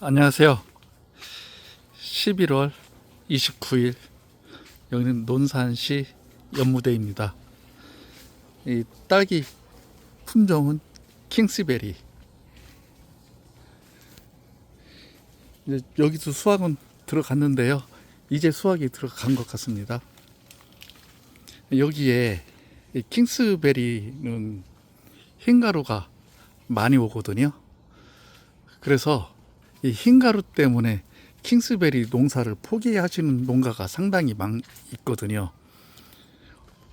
안녕하세요. 11월 29일 여기는 논산시 연무대입니다. 이 딸기 품종은 킹스베리. 이제 여기서 수확은 들어갔는데요. 이제 수확이 들어간 것 같습니다. 여기에 이 킹스베리는 흰가루가 많이 오거든요. 그래서 이 흰가루 때문에 킹스베리 농사를 포기하시는 농가가 상당히 많 있거든요.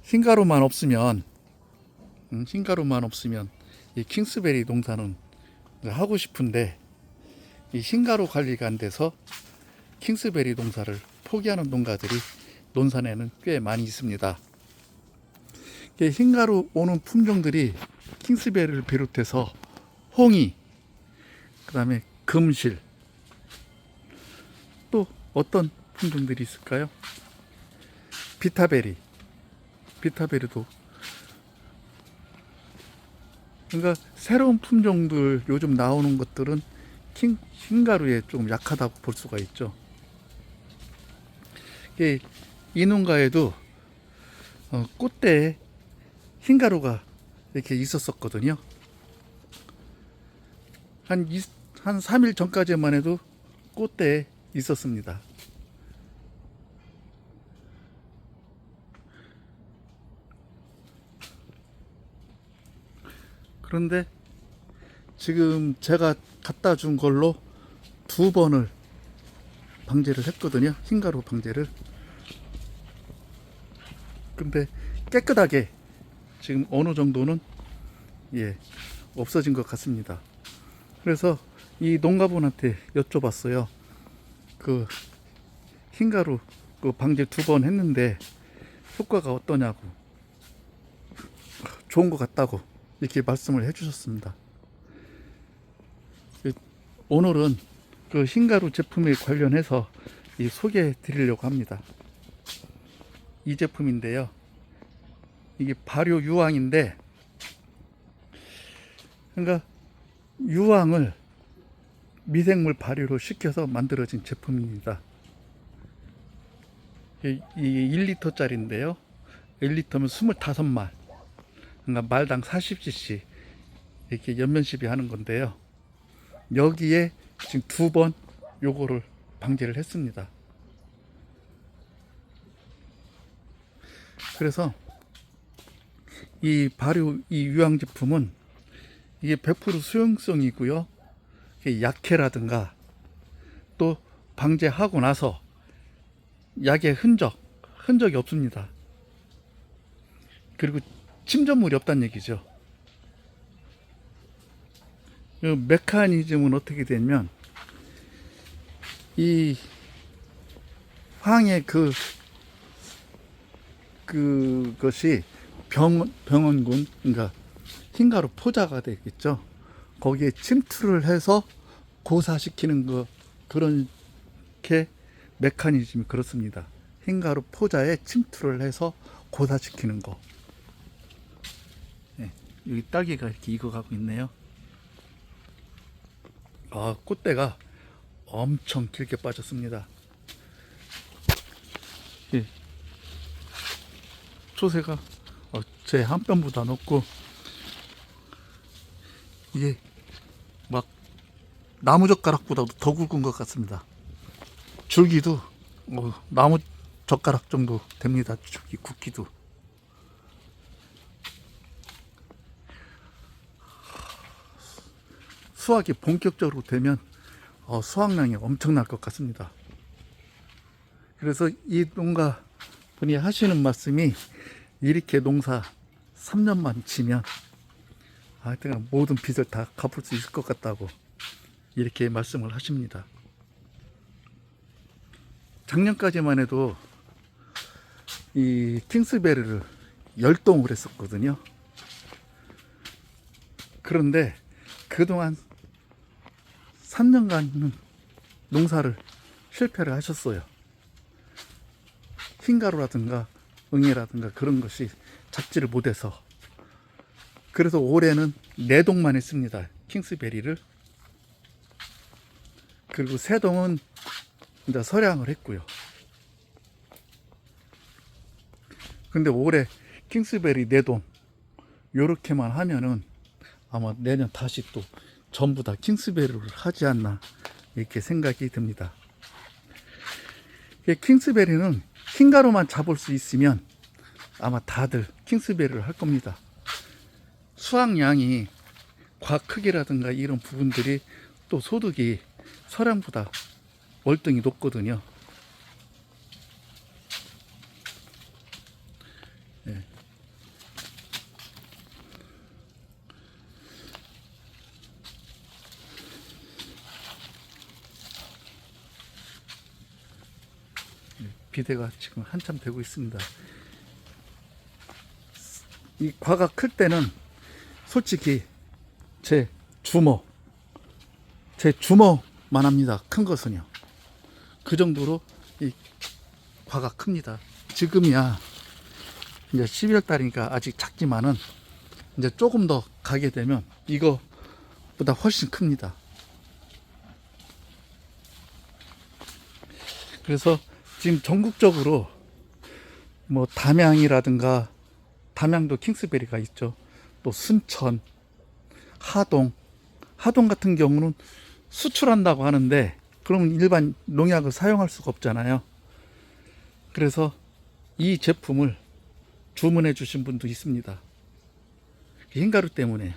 흰가루만 없으면 음, 흰가루만 없으면 이 킹스베리 농사는 하고 싶은데 이 흰가루 관리가 안 돼서 킹스베리 농사를 포기하는 농가들이 논산에는 꽤 많이 있습니다. 흰가루 오는 품종들이 킹스베리를 비롯해서 홍이, 그 다음에 금실, 또 어떤 품종들이 있을까요? 비타베리, 비타베리도 그러니까 새로운 품종들 요즘 나오는 것들은 킹, 흰가루에 좀 약하다고 볼 수가 있죠. 이게 이 농가에도 어, 꽃대에 흰가루가 이렇게 있었었거든요. 한, 이, 한 3일 전까지만 해도 꽃대에 있었습니다. 그런데 지금 제가 갖다 준 걸로 두 번을 방제를 했거든요. 흰가루 방제를. 근데 깨끗하게 지금 어느 정도는 예, 없어진 것 같습니다. 그래서 이 농가분한테 여쭤봤어요. 그 흰가루 그 방제 두 번 했는데 효과가 어떠냐고 좋은 것 같다고 이렇게 말씀을 해주셨습니다. 그 오늘은 그 흰가루 제품에 관련해서 이 소개해 드리려고 합니다. 이 제품인데요. 이게 발효 유황인데 그러니까 유황을 미생물 발효로 시켜서 만들어진 제품입니다. 이 1리터짜리인데요. 1리터면 25말. 그러니까 말당 40cc 이렇게 연면시비 하는 건데요. 여기에 지금 두 번 요거를 방제를 했습니다. 그래서 이 발효 이 유황 제품은 이게 100% 수용성이고요. 약해라든가 또 방제하고 나서 약의 흔적 흔적이 없습니다. 그리고 침전물이 없다는 얘기죠. 그 메커니즘은 어떻게 되면 이 황의 그 그것이 병, 병원군, 그러니까 흰가루 포자가 되겠죠. 거기에 침투를 해서 고사시키는 거, 그런 게 메커니즘이 그렇습니다. 흰가루 포자에 침투를 해서 고사시키는 거. 네, 여기 딸기가 이렇게 익어가고 있네요. 아, 꽃대가 엄청 길게 빠졌습니다. 예. 초세가 어, 제한 뼘보다 높고 이게 막 나무 젓가락보다도 더 굵은 것 같습니다. 줄기도 어, 나무 젓가락 정도 됩니다. 줄기 굵기도. 수확이 본격적으로 되면 어, 수확량이 엄청날 것 같습니다. 그래서 이 농가 분이 하시는 말씀이 이렇게 농사 3년만 지면 하여튼 모든 빚을 다 갚을 수 있을 것 같다고 이렇게 말씀을 하십니다. 작년까지만 해도 이 킹스베리를 열동을 했었거든요. 그런데 그동안 3년간은 농사를 실패를 하셨어요. 흰가루라든가 응애라든가 그런 것이 잡지를 못해서 그래서 올해는 네 동만 했습니다. 킹스베리를 그리고 세동은 이제 서량을 했고요. 근데 올해 킹스베리 네동 요렇게만 하면은 아마 내년 다시 또 전부 다 킹스베리를 하지 않나 이렇게 생각이 듭니다. 이 킹스베리는 흰가루만 잡을 수 있으면 아마 다들 킹스베리를 할 겁니다. 수확량이 과 크기라든가 이런 부분들이 또 소득이 서량보다 월등히 높거든요. 예. 예, 비대가 지금 한참 되고 있습니다. 이 과가 클 때는 솔직히 제 주먹, 제 주먹 만 합니다. 큰 것은요. 그 정도로 이 과가 큽니다. 지금이야 이제 11월 달이니까 아직 작지만은 이제 조금 더 가게 되면 이거보다 훨씬 큽니다. 그래서 지금 전국적으로 뭐 담양이라든가 담양도 킹스베리가 있죠. 또 순천, 하동, 하동 같은 경우는 수출한다고 하는데 그러면 일반 농약을 사용할 수가 없잖아요. 그래서 이 제품을 주문해 주신 분도 있습니다. 흰가루 때문에.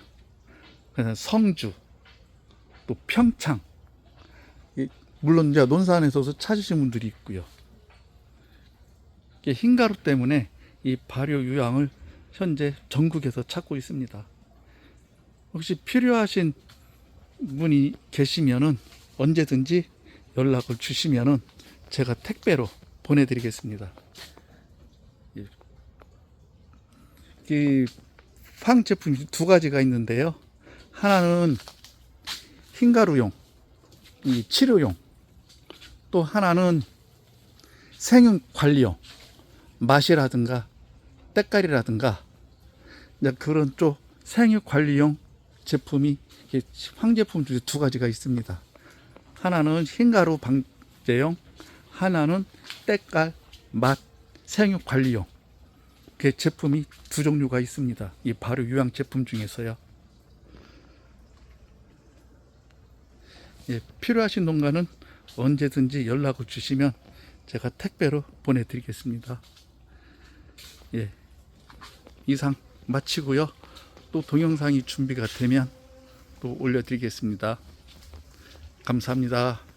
그래서 성주, 또 평창, 이- 물론 이제 논산에서 찾으신 분들이 있고요. 흰가루 때문에 이 발효 유황을 현재 전국에서 찾고 있습니다. 혹시 필요하신 분이 계시면은 언제든지 연락을 주시면은 제가 택배로 보내드리겠습니다. 예. 이황 제품이 두 가지가 있는데요. 하나는 흰가루용, 이 치료용, 또 하나는 생육 관리용, 맛이라든가 때깔이라든가 그런 쪽 생육 관리용 제품이 황제품 중에 두 가지가 있습니다. 하나는 흰가루 방제용, 하나는 때깔, 맛, 생육 관리용. 그 제품이 두 종류가 있습니다. 이 발효 유황 제품 중에서요. 예, 필요하신 농가는 언제든지 연락을 주시면 제가 택배로 보내드리겠습니다. 예, 이상 마치고요. 또 동영상이 준비가 되면 또 올려드리겠습니다. 감사합니다.